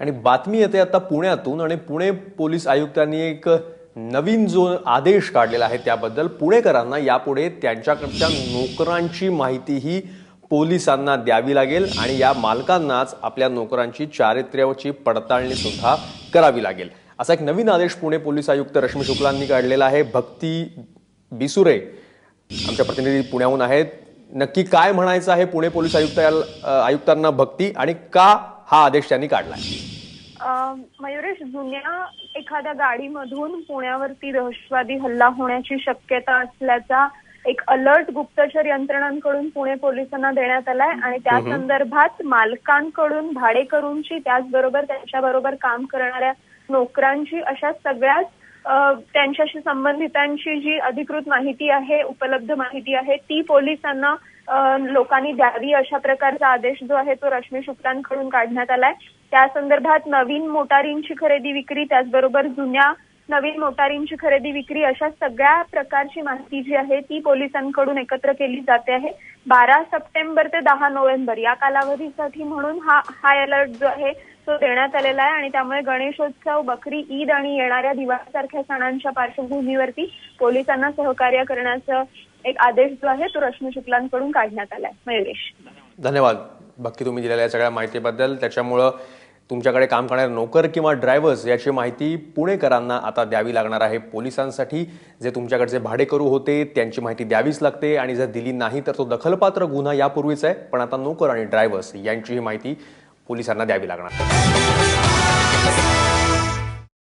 आणि बातमी येते आता पुण्यातून आणि पुणे पोलीस आयुक्तांनी एक नवीन जो आदेश काढलेला आहे त्याबद्दल पुणेकरांना यापुढे त्यांच्याकडच्या नोकरांची माहितीही पोलिसांना द्यावी लागेल आणि या मालकांनाच आपल्या नोकरांची चारित्र्याची पडताळणी सुद्धा करावी लागेल. असा एक नवीन आदेश पुणे पोलीस आयुक्त रश्मी शुक्लांनी काढलेला आहे. भक्ती बिसुरे आमच्या प्रतिनिधी पुण्याहून आहेत. नक्की काय म्हणायचं आहे पुणे पोलीस आयुक्त आयुक्तांना भक्ती आणि का हा आदेश त्यांनी काढलाय. अ, मयुरेश जुन्या एखाद्या गाडीमधून पुण्यावरती दहशतवादी हल्ला होण्याची शक्यता असल्याचा एक अलर्ट गुप्तचर यंत्रणांकडून पुणे पोलिसांना देण्यात आलाय आणि त्या संदर्भात मालकांकडून भाडेकरूंची त्याचबरोबर त्यांच्याबरोबर काम करणाऱ्या नोकरांची अशा सगळ्याच त्यांच्याशी संबंधितांची जी अधिकृत माहिती आहे उपलब्ध माहिती आहे ती पोलिसांना लोकांनी द्यावी अशा प्रकारचा आदेश जो आहे तो रश्मी शुक्लांकडून काढण्यात आलाय. त्या संदर्भात नवीन मोटारींची खरेदी विक्री त्याचबरोबर जुन्या नवीन मोटारींची खरेदी विक्री अशा सगळ्या प्रकारची माहिती जी आहे ती पोलिसांकडून एकत्र केली जाते आहे. बारा सप्टेंबर ते दहा नोव्हेंबर या कालावधीसाठी म्हणून हा हाय अलर्ट जो आहे तो देण्यात आलेला आहे आणि त्यामुळे गणेशोत्सव बकरी ईद आणि येणाऱ्या दिवाळीसारख्या सणांच्या पार्श्वभूमीवरती पोलिसांना सहकार्य करण्याचं एक आदेश जो आहे तो रश्मी शुक्लांकडून काढण्यात आलाय. मयुरेश. धन्यवाद. बाकी तुम्ही दिलेल्या या सगळ्या माहितीबद्दल. त्याच्यामुळं तुमच्याकडे काम करणारे नोकर किंवा ड्रायव्हर्स याची माहिती पुणेकरांना आता द्यावी लागणार आहे. पोलिसांसाठी जे तुमच्याकडचे भाडेकरू होते त्यांची माहिती द्यावीच लागते. आणि जर दिली नाही तर तो दखलपात्र गुन्हा यापूर्वीच आहे. पण आता नोकर आणि ड्रायव्हर्स यांचीही माहिती पोलिसांना द्यावी लागणार.